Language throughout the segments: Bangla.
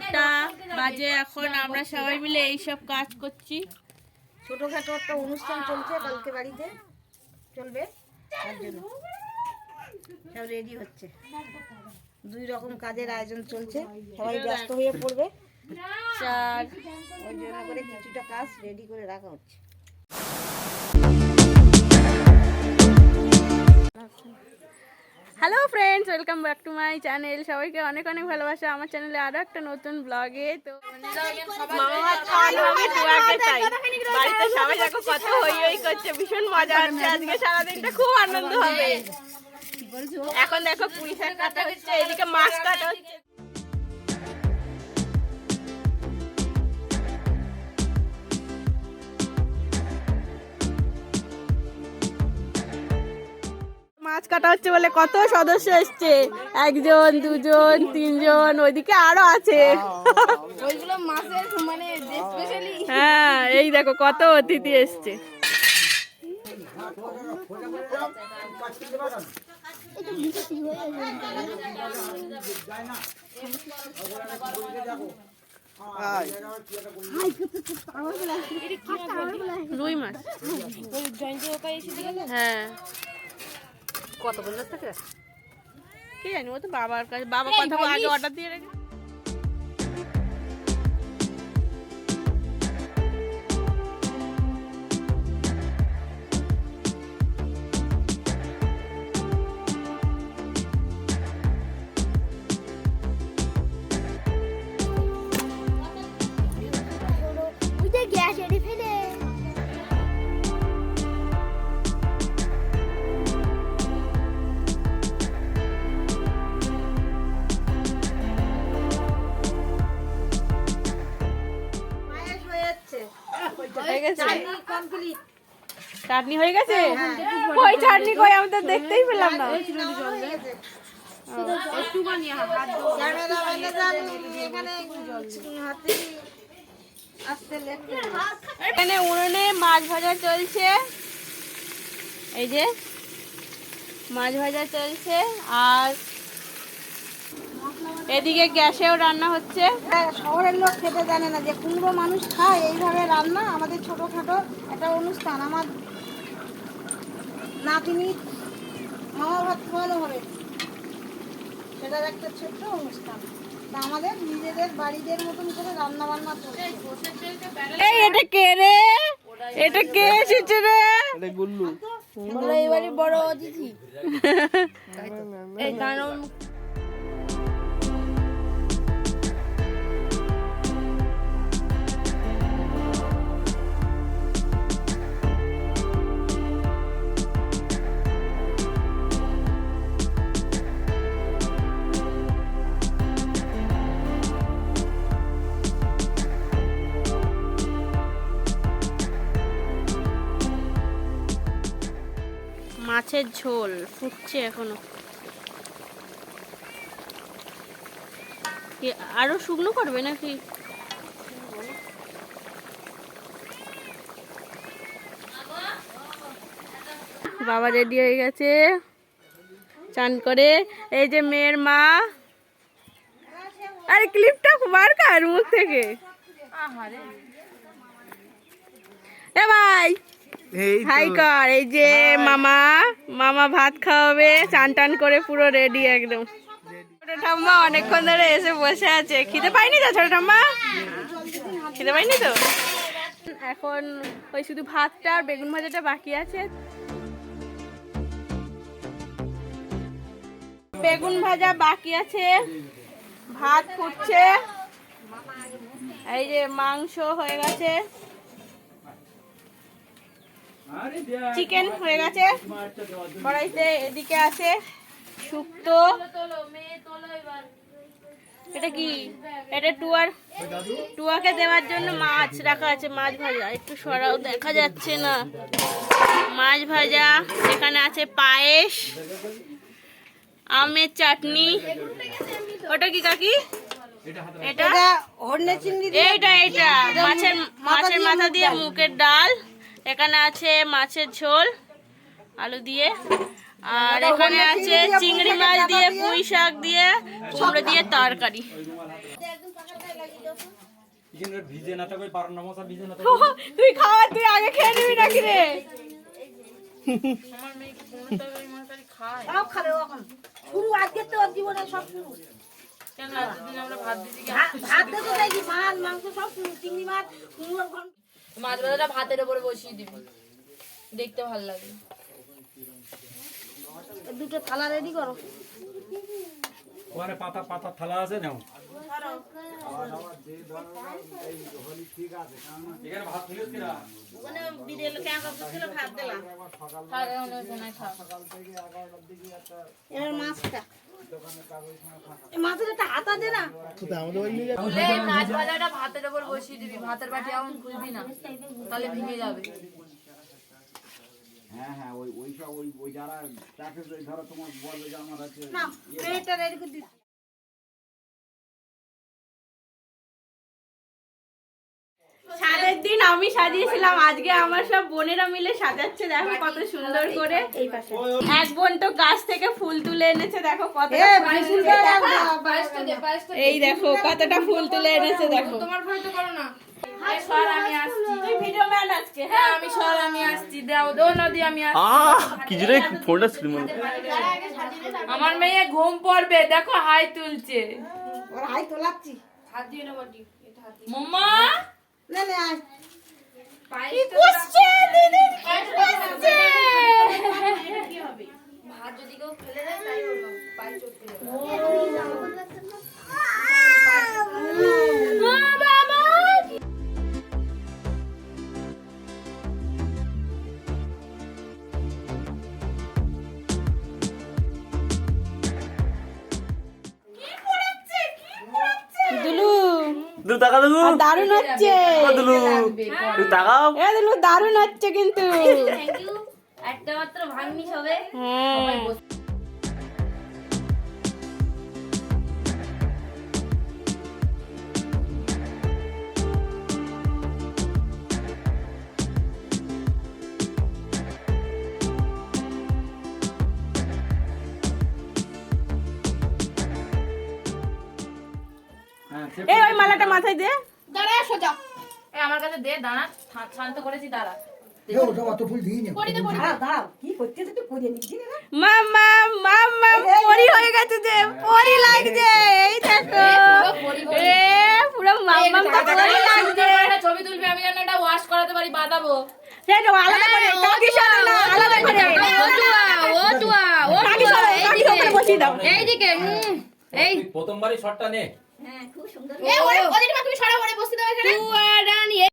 এগারোটা বাজে এখন আমরা সবাই মিলে এইসব কাজ করছি। ছোটখাটো একটা অনুষ্ঠান চলছে কালকে বাড়িতে। চলবে? তার জন্য। সব রেডি হচ্ছে। দুই রকম কাজের আয়োজন চলছে। সবাই ব্যস্ত হয়ে পড়বে। চার। ওই জন্য করে কিছুটা কাজ রেডি করে রাখা হচ্ছে। Hello friends welcome back to my channel সবাইকে অনেক অনেক ভালোবাসা। আমার চ্যানেলে আরও একটা নতুন ব্লগে তো বাড়িতে সবাই দেখো কত হই হই করছে। ভীষণ মজা হচ্ছে। আজকে সারাদিনটা খুব আনন্দ হবে। এখন দেখো পুলিশের কাটা হচ্ছে। এদিকে মাছ কাটা হচ্ছে। মাছ কাটা হচ্ছে বলে কত সদস্য এসছে। একজন দুজন তিনজন ওইদিকে আরও আছে। ওইগুলো মাছের মানে স্পেশালি হ্যাঁ এই দেখো কত অতিথি এসছে। রুই মাছ। হ্যাঁ। কত বলল থাকে কি জানি ও তো বাবার কাছে বাবা কথা আগে অর্ডার দিয়ে রেখে চাটনি হয়ে গেছে? কই চাটনি কই? আমি তো দেখতেই পেলাম না। এখানে উনুনে মাছ ভাজা চলছে। এই যে মাছ ভাজা চলছে আর এদিকে গ্যাসেও রান্না হচ্ছে। হ্যাঁ, শহরের লোক খেতে জানে না যে কুমড়ো মানুষ খায়। এইভাবে রান্না আমাদের ছোটোখাটো একটা অনুষ্ঠান। আমার নাতিনি মামা ভাত খাওয়ানো হবে। সেটার একটা ছোট্ট অনুষ্ঠান। তা আমাদের নিজেদের বাড়িদের মতন করে রান্না বান্না চলছে। এই এটা কে রে? এটা কে এসেছে রে? আমরা এবারে বড় অতিথি। এই কারণ মাছের ঝোল ফুটছে এখনও। আরও শুকনো করবে নাকি? বাবা রেডি হয়ে গেছে। চান করে। এই যে মেয়ের মা। আরে ক্লিপটা বার কার মুখ থেকে। এ ভাই। হাই কর এই যে মামা মামা ভাত খাওয়াবে চান টান করে পুরো রেডি একদম। ছোট ঠাম্মা অনেকক্ষণ ধরে এসে বসে আছে। খিদে পাইনি তো ছোট ঠাম্মা? খিদে পাইনি তো? এখন ওই শুধু ভাতটা আর বেগুন ভাজাটা বাকি আছে। বেগুন ভাজা বাকি আছে। ভাত ফুটছে। এই যে মাংস হয়ে গেছে। চিকেন হয়ে গেছে। কড়াইতে এদিকে আছে শুক্তো। এটা কি? এটা টুয়ার। টুয়াকে দেওয়ার জন্য মাছ রাখা আছে মাছ ভাজা। একটু সরাও দেখা যাচ্ছে না। মাছ ভাজা এখানে আছে পায়েস আমের চাটনি। ওটা কি কাকি? এটা? এটা এইটা এইটা। মাছের মাছের মাথা দিয়ে মুগের ডাল। এখানে আছে মাছের ঝোল আলু দিয়ে। আর এখানে আছে চিংড়ি মাছ দিয়ে পুঁই শাক দিয়ে কুমড়ো দিয়ে তরকারি। তুই খাওয়া তুই আগে খেয়ে নিবি নাকি রে? তাও খাবে ও এখন। শুরু আজকে তো ওর জীবনে সব শুরু। ভাত ভাত মাছ মাংস সব চিংড়ি মাছ কুমড়ো মাছ ভাজাটা ভাতের উপরে বসিয়ে দিবি। দেখতে ভালো লাগে দুটো থালা রেডি করো। ওখানে পাতা পাতা থালা আছে নাও। এবার মাছটা। এই মাছের দে না? মাছ ভাজাটা ভাতের উপর বসিয়ে দিবি। ভাতের বাটি এমন খুলবি না তাহলে ভেঙে যাবে। হ্যাঁ হ্যাঁ ওই ওই সব ওই ওই যারা প্যাকেজ ওই ধরো তোমার বলবে যে আমার আছে। না আমি সাজিয়েছিলাম। আজকে আমার সব বোনেরা মিলে সাজাচ্ছে। দেখো কত সুন্দর করে। এক বোন তো গাছ থেকে ফুল তুলে এনেছে। দেখো কত এই দেখো কতটা ফুল তুলে এনেছে দেখো। তোমার ফোন তো করো না। আমি আসছি। তুই ভিডিও ম্যান আজকে হ্যাঁ? আমি সর আমি আসছি। দাও দো নদী আমি আসছি। কিছু রে ফোনটা স্ক্রিন আমার মেয়ে ঘুম পড়বে দেখো হাই তুলছে। ওর হাই তোলাচ্ছি। মাম্মা? নে নে আয় কি করছে দিদি কি করছে ভাত যদি কেউ ফেলে দেয় তাই হলো পায়ে চটকে যাবে দুলু। দারুণ হচ্ছে। দুলু। তুই টাকাও এ দুলু দারুণ হচ্ছে কিন্তু। একটা মাত্র ভাঙনি হবে হ্যাঁ। এই ওই মালাটা মাথায় দে। এই আমার কাছে দে দাঁড়া শান্ত করেছি দাঁড়া। হয়ে ছবি তুলবি আমি যেন এটা ওয়াশ করাতে পারি বাঁধাবো। আলাদা করে আলাদা করে। ও টুয়া ও এইদিকে এই। প্রথমবারই শটটা নে। তুমি সরা পড়ে বসে দাও এখানে।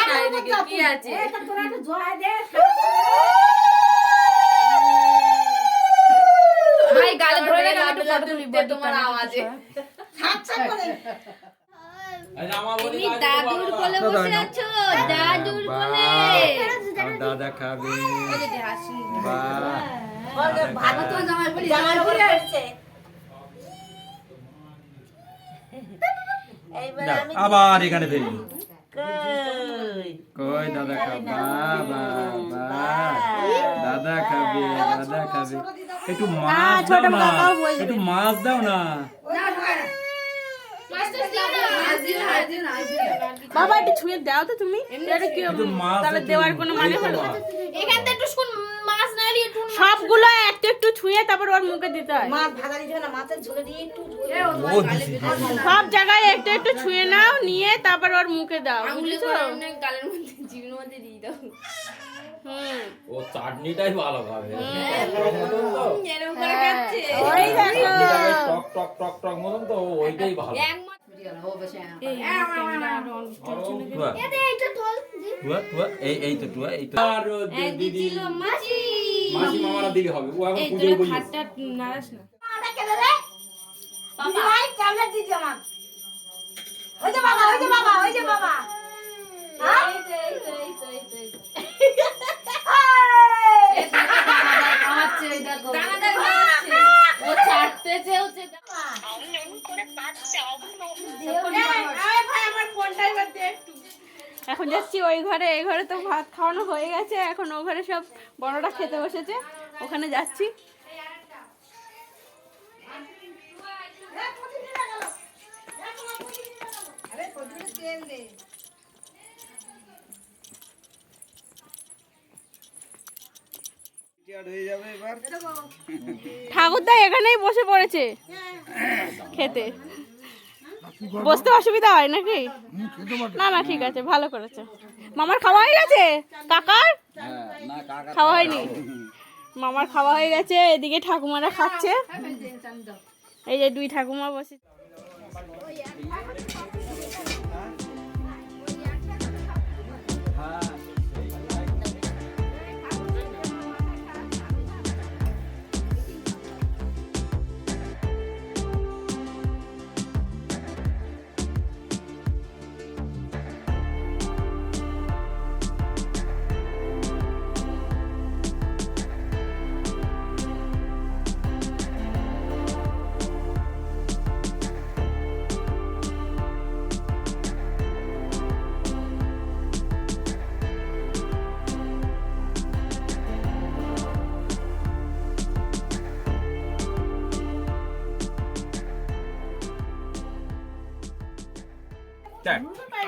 না এদিকে কি আছে ভাই গালে ধরে লাগে একটু ফটো তুলি তোমার আওয়াজে দাদুর কোলে বসে আছো দাদুর কোলে দাদা খাবে ভালো তো জামাই বলি জামাই বলি আবার এখানে ফেলি। কই? দাদা খাবে? বাবা দাদা খাবে দাদা খাবে। একটু মাছ দাও না একটু মাছ দাও না। বাবা একটু ছুঁয়ে দাও তো তুমি। এটা কি একটু মাছ তাহলে দেওয়ার কোনো মানে হলো এখান থেকে একটু শুন সবগুলো একটু একটু ছুঁয়ে তারপর ওর মুখে দিতে হয়। মাছ ভাজা দিতে না মাছের ঝোলে দিয়ে একটু। সব জায়গায় একটু একটু ছুঁয়ে নাও নিয়ে তারপর ওর মুখে দাও আঙুলে বুঝেছ? অনেক গালের মধ্যে জীবনের মধ্যে দিয়ে দাও। ও চাটনিটাই ভালো খাবে। দেখো। টক টক টক টক মতন তো ওইটাই ভালো। বাবা ওই যে বাবা ওই যে বাবা। এখন যাচ্ছি ওই ঘরে, এই ঘরে তো ভাত খাওয়ানো হয়ে গেছে, এখন ও ঘরে সব বড়রা খেতে বসেছে, ওখানে যাচ্ছি। হয়ে যাবে এবার ঠাকুরদা এখানেই বসে পড়েছে। খেতে। বসতে অসুবিধা হয় নাকি? না না, ঠিক আছে, ভালো করেছে। মামার খাওয়া হয়ে গেছে? কাকার? খাওয়া হয়নি। মামার খাওয়া হয়ে গেছে, এদিকে ঠাকুমারা খাচ্ছে। এই যে দুই ঠাকুমা বসে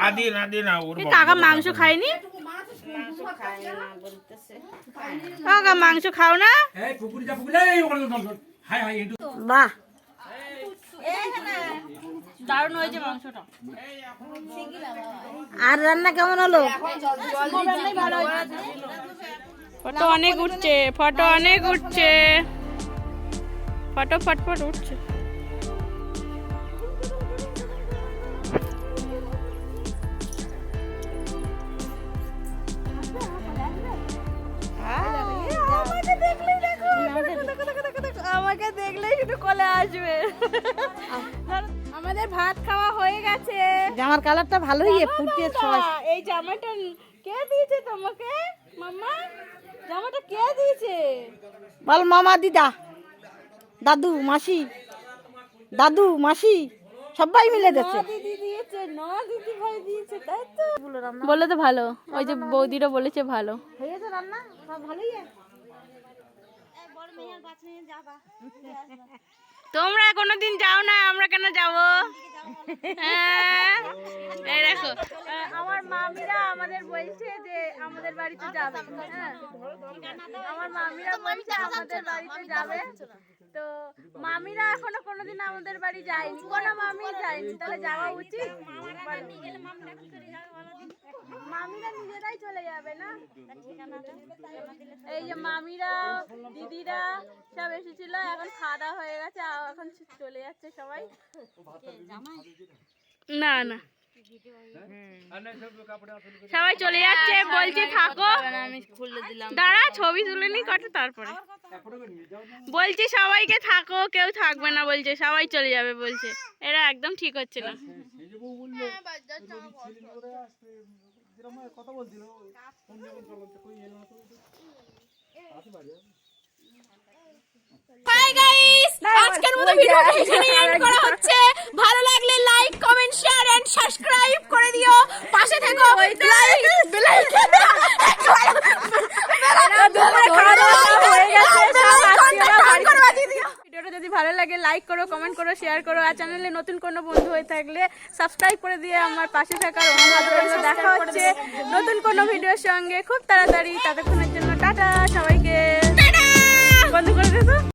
আদি না। দি না ওর কাকা মাংস খায়নি? কাকা মাংস খাও না? এই পুকুরি যা পুকুরি এই ওখানে হাই হাই একটু বাহ। দারুণ হয়েছে মাংসটা। আর রান্না কেমন হলো? ফটো অনেক উঠছে ফটো অনেক উঠছে। ফটো ফটফট উঠছে। আমাকে দেখলেই শুধু কলে আসবে। আমাদের ভাত খাওয়া হয়ে গেছে। জামার কালারটা ভালোই ফুটিয়ে এই জামাটা কে দিয়েছে তোমাকে? মাম্মা জামাটা কে দিয়েছে? বল মামা দিদা। দাদু মাসি। দাদু মাসি সবাই মিলে দিচ্ছে। বলে তো ভালো ওই যে বৌদিরা বলেছে ভালো। হয়েছে রান্না? ভালোই তোমরা কোনোদিন যাও না আমরা কেন যাব? হ্যাঁ। এই দেখো। আমার মামিরা আমাদের বলছে যে আমাদের বাড়িতে যাবে। হ্যাঁ। আমার মামিরা বলছে আমাদের বাড়িতে যাবে। তো মামিরা এখনও কোনোদিন আমাদের বাড়ি যায়নি। কোনো মামি যায়নি। তাহলে যাওয়া উচিত? মামিরা নিজেরাই চলে যাবে না? এই যে মামিরা দিদিরা সব এসেছিল এখন খাওয়া দাওয়া হয়ে গেছে এখন চলে যাচ্ছে সবাই। না না। সবাই চলে যাচ্ছে বলছে থাকো। আমি খুলে দিলাম দাঁড়া ছবি তুলে নি কটা তারপরে। বলছি সবাইকে থাকো কেউ থাকবে না বলছে সবাই চলে যাবে বলছে। এরা একদম ঠিক হচ্ছে না। হাই গাইস আজকের মতো ভিডিওটা এখানেই এন্ড করা হচ্ছে। শেয়ার করো আর চ্যানেলে নতুন কোনো বন্ধু হয়ে থাকলে সাবস্ক্রাইব করে দিয়ে আমার পাশে থাকার অনুরোধ দেখা হচ্ছে নতুন কোনো ভিডিওর সঙ্গে। খুব তাড়াতাড়ি। ততক্ষণের জন্য টাটা সবাইকে। বন্ধ করে দেবো